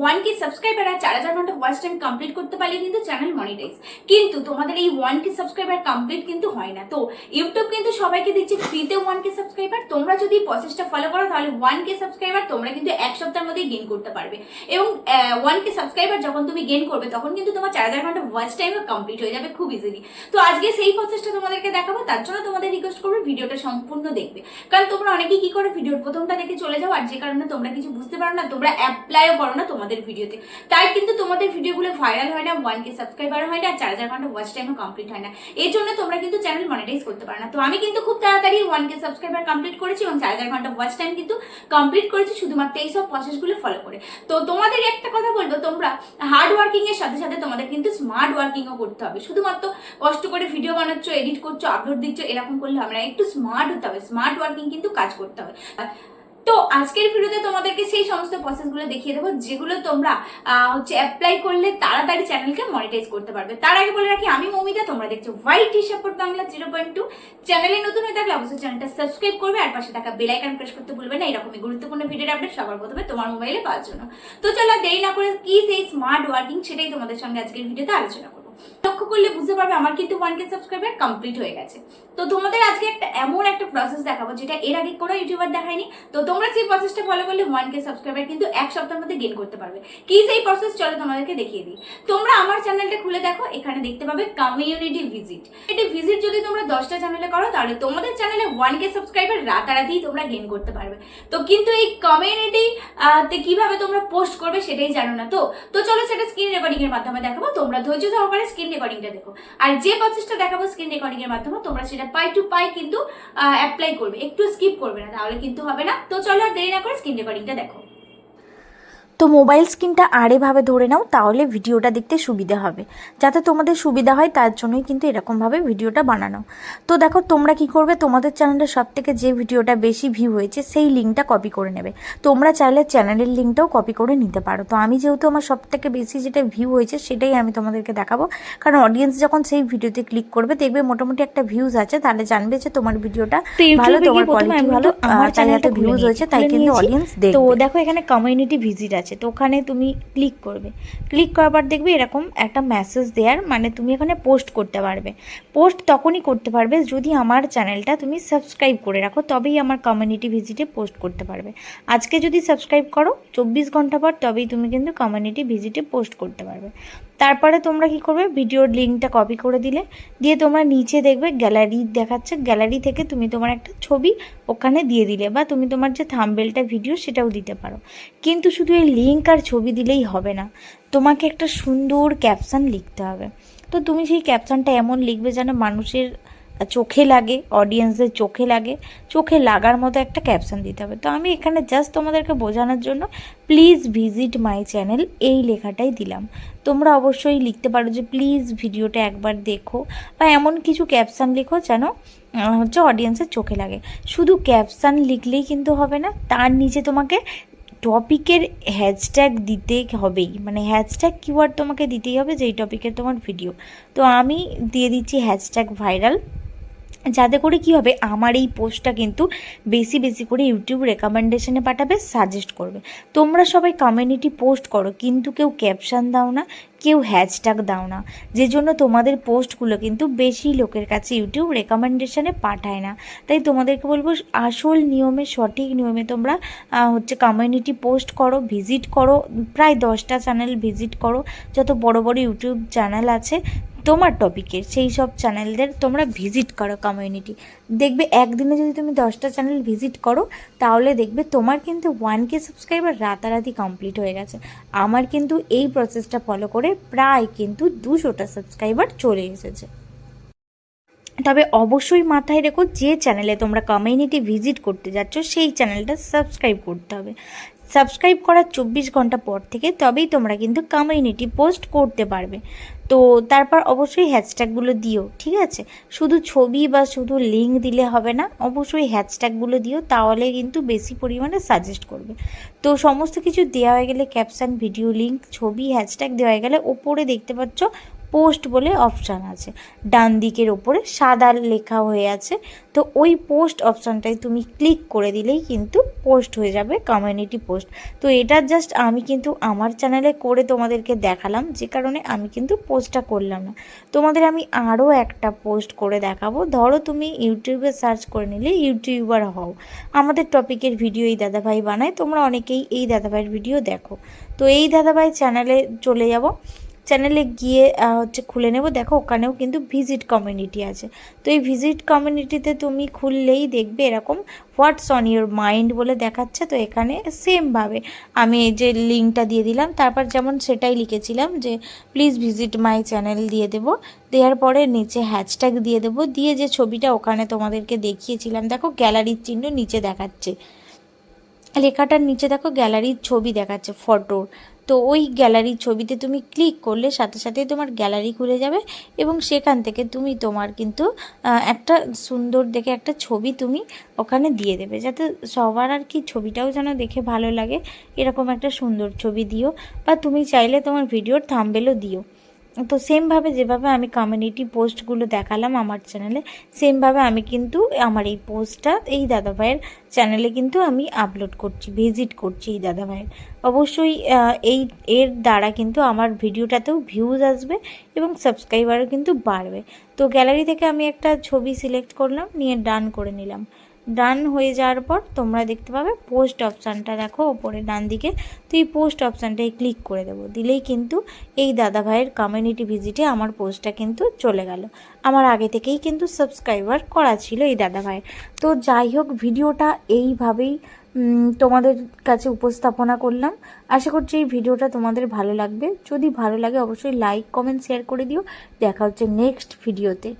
One K subscriber আর চার হাজার ঘণ্টা ওয়াচ টাইম কমপ্লিট করতে পারলে কিন্তু চ্যানেল মনিটাইজ কিন্তু তোমাদের এই ওয়ান কে সাবস্ক্রাইবার কমপ্লিট কিন্তু হয় না। তো ইউটিউব কিন্তু সবাইকে দিচ্ছে ফ্রিতে ওয়ান কে সাবস্ক্রাইবার তোমরা যদি প্রসেসটা ফলো করো, তাহলে ওয়ান কে সাবস্ক্রাইবার তোমরা কিন্তু এক সপ্তাহের মধ্যেই গেইন করতে পারবে। এবং ওয়ান কে সাবস্ক্রাইবার যখন তুমি গেইন করবে, তখন কিন্তু তোমার চার হাজার ঘণ্টা ওয়াচ টাইমও কমপ্লিট হয়ে যাবে খুব ইজিলি তো আজকে সেই প্রসেসটা তোমাদেরকে দেখাবো, তার জন্য তোমাদের রিকোয়েস্ট করব ভিডিওটা সম্পূর্ণ দেখবে। কারণ তোমরা অনেকেই কি করে, ভিডিওর প্রথমটা দেখে চলে যাও, আর যে কারণে তোমরা কিছু বুঝতে পারো না, তোমরা অ্যাপ্লাইও করো না, তোমাদের ভিডিওতে। তাই কিন্তু তোমাদের ভিডিওগুলো ভাইরাল হয় না ওয়ান কে সাবস্ক্রাইবার হয় না চার হাজার ঘণ্টা ওয়াচ টাইমও কমপ্লিট হয় না। এই জন্য তোমরা কিন্তু চ্যানেল মনিটাইজ করতে পারো না। তো আমি কিন্তু খুব তাড়াতাড়ি ওয়ান কে সাবস্ক্রাইবার কমপ্লিট করেছি এবং চার হাজার ঘণ্টা ওয়াচ টাইম কিন্তু কমপ্লিট করেছি, শুধুমাত্র এই সব প্রসেসগুলো ফলো করে। তো তোমাদের একটা কথা বলব, তোমরা হার্ড ওয়ার্কিং এর সাথে সাথে তোমাদের কিন্তু স্মার্ট ওয়ার্কিংও করতে হবে। শুধুমাত্র কষ্ট করে ভিডিও বানাচ্ছ এডিট করছ আপলোড দিচ্ছ, এরকম করলে হবে না। একটু স্মার্ট হতে হবে। স্মার্ট ওয়ার্কিং কিন্তু কাজ করতে হবে। তো আজকের ভিডিওতে তোমাদেরকে সেই সমস্ত প্রসেসগুলো দেখিয়ে দেবো, যেগুলো তোমরা হচ্ছে অ্যাপ্লাই করলে তাড়াতাড়ি চ্যানেলকে মনিটাইজ করতে পারবে। তার আগে বলে রাখি, আমি মমিতা, তোমরা দেখছ white T support Bangla zero point two চ্যানেলে নতুন হয়ে থাকলে অবশ্যই চ্যানেলটা সাবস্ক্রাইব করবে, আর পাশে থাকা বেল আইকন প্রেস করতে ভুলবে না, এরকমই গুরুত্বপূর্ণ ভিডিওর আপডেট সবার প্রথমে তোমার মোবাইলে পাওয়ার জন্য। তো চলো দেরি না করে কি সেই স্মার্ট ওয়ার্কিং সেটাই তোমাদের সঙ্গে আজকের ভিডিওতে আলোচনা লক্ষ্য করলে বুঝতে পারবে আমার কিন্তু ওয়ান কে সাবস্ক্রাইবার কমপ্লিট হয়ে গেছে। তো তোমাদের আজকে একটা এমন একটা প্রসেস দেখাবো, যেটা এর আগে কোনো ইউটিউবার দেখায়নি। তো তোমরা সেই প্রসেসটা ফলো করলে ওয়ান কে সাবস্ক্রাইবার কিন্তু এক সপ্তাহের মধ্যে গেন করতে পারবে। কি সেই প্রসেস চলো তোমাদেরকে দেখিয়ে দিই। তোমরা আমার চ্যানেলটা খুলে দেখো, এখানে দেখতে পাবে কমিউনিটি ভিজিট এটি ভিজিট যদি তোমরা দশটা চ্যানেলে করো, তাহলে তোমাদের চ্যানেলে ওয়ান কে সাবস্ক্রাইবার রাতারাতি তোমরা গেন করতে পারবে। তো কিন্তু এই কমিউনিটি তে কীভাবে তোমরা পোস্ট করবে সেটাই জানো না তো? তো চলো সেটা স্ক্রিন রেকর্ডিং এর মাধ্যমে দেখাবো। তোমরা ধৈর্য সহকারে স্ক্রিন রেকর্ডিংটা দেখো। আর যে প্রসেসটা দেখাবো স্ক্রিন রেকর্ডিং এর মাধ্যমে, তোমরা সেটা পাই টু পাই কিন্তু অ্যাপ্লাই করবে। একটু স্কিপ করবে না, তাহলে কিন্তু হবে না। তো চলো আর দেরি না করে স্ক্রিন রেকর্ডিংটা দেখো। তো মোবাইল স্ক্রিনটা আড়েভাবে ধরে নাও তাহলে ভিডিওটা দেখতে সুবিধা হবে। যাতে তোমাদের সুবিধা হয় তার জন্যই কিন্তু এরকমভাবে ভিডিওটা বানানো। তো দেখো তোমরা কি করবে? তোমাদের চ্যানেলে সব থেকে যে ভিডিওটা বেশি ভিউ হয়েছে সেই লিঙ্কটা কপি করে নেবে। তোমরা চাইলে চ্যানেলের লিঙ্কটাও কপি করে নিতে পারো। তো আমি যেহেতু আমার সব থেকে বেশি যেটা ভিউ হয়েছে সেটাই আমি তোমাদেরকে দেখাবো। কারণ অডিয়েন্স যখন সেই ভিডিওতে ক্লিক করবে দেখবে মোটামুটি একটা ভিউজ আছে। তাহলে জানবে যে তোমার ভিডিওটা ভালো তোমার কোয়ালিটি ভালো আমার চ্যানেলটা ভিউজ হয়েছে তাই কিন্তু অডিয়েন্স তো দেখো এখানে কমিউনিটি ভিজিট আছে। তো ওখানে তুমি ক্লিক করবে। ক্লিক করার পর দেখবে এরকম একটা মেসেজ দেওয়ার মানে তুমি এখানে পোস্ট করতে পারবে। পোস্ট তখনই করতে পারবে যদি আমার চ্যানেলটা তুমি সাবস্ক্রাইব করে রাখো, তবেই আমার কমিউনিটি ভিজিটে পোস্ট করতে পারবে। আজকে যদি সাবস্ক্রাইব করো, চব্বিশ ঘণ্টা পর তবেই তুমি কিন্তু কমিউনিটি ভিজিটে পোস্ট করতে পারবে। তারপরে তোমরা কি করবে ভিডিওর লিঙ্কটা কপি করে দিলে, দিয়ে তোমরা নিচে দেখবে গ্যালারি দেখাচ্ছে গ্যালারি থেকে তুমি তোমার একটা ছবি ওখানে দিয়ে দিলে, বা তুমি তোমার যে থাম্বেলটা ভিডিও সেটাও দিতে পারো। কিন্তু শুধু এই লিঙ্ক আর ছবি দিলেই হবে না। তোমাকে একটা সুন্দর ক্যাপশন লিখতে হবে। তো তুমি সেই ক্যাপশনটা এমন লিখবে যেন মানুষের চোখে লাগে অডিয়েন্সদের চোখে লাগে, চোখে লাগার মতো একটা ক্যাপশন দিতে হবে। তো আমি এখানে জাস্ট তোমাদেরকে বোঝানোর জন্য প্লিজ ভিজিট মাই চ্যানেল এই লেখাটাই দিলাম। তোমরা অবশ্যই লিখতে পারো যে প্লিজ ভিডিওটা একবার দেখো বা এমন কিছু ক্যাপশন লিখো যেন হচ্ছে অডিয়েন্সের চোখে লাগে। শুধু ক্যাপশন লিখলেই কিন্তু হবে না, তার নিচে তোমাকে টপিকের হ্যাশট্যাগ দিতে হবেই। মানে হ্যাশট্যাগ কিওয়ার্ড তোমাকে দিতেই হবে যেই টপিকের তোমার ভিডিও তো আমি দিয়ে দিচ্ছি হ্যাশট্যাগ ভাইরাল যাতে করে কি হবে, আমার এই পোস্টটা কিন্তু বেশি বেশি করে ইউটিউব রেকমেন্ডেশনে পাঠাবে সাজেস্ট করবে। তোমরা সবাই কমিউনিটি পোস্ট করো, কিন্তু কেউ ক্যাপশন দাও না, কেউ হ্যাশট্যাগ দাও না। যে জন্য তোমাদের পোস্টগুলো কিন্তু বেশি লোকের কাছে ইউটিউব রেকমেন্ডেশনে পাঠায় না। তাই তোমাদেরকে বলব, আসল নিয়মে, সঠিক নিয়মে তোমরা হচ্ছে কমিউনিটি পোস্ট করো ভিজিট করো, প্রায় দশটা চ্যানেল ভিজিট করো। যত বড় বড় ইউটিউব চ্যানেল আছে তোমার টপিকের সেই সব চ্যানেলদের তোমরা ভিজিট করো কমিউনিটি দেখবে একদিনে যদি তুমি দশটা চ্যানেল ভিজিট করো, তাহলে দেখবে তোমার কিন্তু ওয়ান কে সাবস্ক্রাইবার রাতারাতি কমপ্লিট হয়ে গেছে। আমার কিন্তু এই প্রসেসটা ফলো করে প্রায় কিন্তু দুশোটা সাবস্ক্রাইবার চলে এসেছে। তবে অবশ্যই মাথায় রেখো, যে চ্যানেলে তোমরা কমিউনিটি ভিজিট করতে যাচ্ছ, সেই চ্যানেলটা সাবস্ক্রাইব করতে হবে। সাবস্ক্রাইব করার চব্বিশ ঘণ্টা পর থেকে তবেই তোমরা কিন্তু কমিউনিটি পোস্ট করতে পারবে। তো তারপর অবশ্যই হ্যাশট্যাগুলো দিও, ঠিক আছে? শুধু ছবি বা শুধু লিঙ্ক দিলে হবে না, অবশ্যই হ্যাশট্যাগুলো দিও, তাহলে কিন্তু বেশি পরিমাণে সাজেস্ট করবে। তো সমস্ত কিছু দেওয়া হয়ে গেলে ক্যাপশন ভিডিও লিঙ্ক ছবি হ্যাশট্যাগ দেওয়া হয়ে গেলে ওপরে দেখতে পাচ্ছ পোস্ট বলে অপশান আছে। ডান দিকের ওপরে সাদা লেখা হয়ে আছে। তো ওই পোস্ট অপশানটায় তুমি ক্লিক করে দিলেই কিন্তু পোস্ট হয়ে যাবে কমিউনিটি পোস্ট তো এটা জাস্ট আমি কিন্তু আমার চ্যানেলে করে তোমাদেরকে দেখালাম, যে কারণে আমি কিন্তু পোস্টটা করলাম না। তোমাদের আমি আরও একটা পোস্ট করে দেখাবো। ধরো তুমি ইউটিউবে সার্চ করে নিলে ইউটিউবার হও। আমাদের টপিকের ভিডিও এই দাদাভাই বানায়, তোমরা অনেকেই এই দাদাভাইয়ের ভিডিও দেখো। তো এই দাদাভাই চ্যানেলে চলে যাব। চ্যানেলে গিয়ে হচ্ছে খুলে নেব। দেখো, ওখানেও কিন্তু ভিজিট কমিউনিটি আছে। তো এই ভিজিট কমিউনিটিতে তুমি খুললেই দেখবে এরকম হোয়াটস অন ইউর মাইন্ড বলে দেখাচ্ছে। তো এখানে সেমভাবে আমি এই যে লিঙ্কটা দিয়ে দিলাম। তারপর যেমন সেটাই লিখেছিলাম যে প্লিজ ভিজিট মাই চ্যানেল দিয়ে দেবো। দেওয়ার পরে নিচে হ্যাশট্যাগ দিয়ে দেবো। দিয়ে যে ছবিটা ওখানে তোমাদেরকে দেখিয়েছিলাম, দেখো গ্যালারির চিহ্ন নিচে দেখাচ্ছে। লেখাটার নিচে দেখো গ্যালারির ছবি দেখাচ্ছে ফটোর তো ওই গ্যালারির ছবিতে তুমি ক্লিক করলে সাথে সাথেই তোমার গ্যালারি খুলে যাবে এবং সেখান থেকে তুমি তোমার কিন্তু একটা সুন্দর দেখে একটা ছবি তুমি ওখানে দিয়ে দেবে। যাতে সবার আর কি ছবিটাও যেন দেখে ভালো লাগে, এরকম একটা সুন্দর ছবি দিও বা তুমি চাইলে তোমার ভিডিওর থাম্বেলও দিও। তো সেমভাবে যেভাবে আমি কমিউনিটি পোস্টগুলো দেখালাম আমার চ্যানেলে সেমভাবে আমি কিন্তু আমার এই পোস্টটা এই দাদাভাইয়ের চ্যানেলে কিন্তু আমি আপলোড করছি ভিজিট করছি এই দাদাভাইয়ের অবশ্যই এই, এর দ্বারা কিন্তু আমার ভিডিওটাতেও ভিউজ আসবে এবং সাবস্ক্রাইবারও কিন্তু বাড়বে। তো গ্যালারি থেকে আমি একটা ছবি সিলেক্ট করলাম, নিয়ে ডান করে নিলাম। ডান হয়ে যাওয়ার পর তোমরা দেখতে পাবে পোস্ট অপশানটা দেখো, ওপরে ডান দিকে। তো এই পোস্ট অপশানটায় ক্লিক করে দেবো। দিলেই কিন্তু এই দাদা ভাইয়ের কমিউনিটি ভিজিটে আমার পোস্টটা কিন্তু চলে গেল। আমার আগে থেকেই কিন্তু সাবস্ক্রাইবার করা ছিল এই দাদা ভাইয়ের তো যাই হোক, ভিডিওটা এইভাবেই তোমাদের কাছে উপস্থাপনা করলাম। আশা করছি এই ভিডিওটা তোমাদের ভালো লাগবে। যদি ভালো লাগে, অবশ্যই লাইক কমেন্ট শেয়ার করে দিও। দেখা হচ্ছে নেক্সট ভিডিওতে